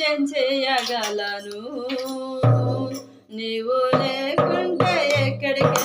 లేకుంటే చేయగలను. నీవు లేకుంటే ఎక్కడికి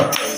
Okay.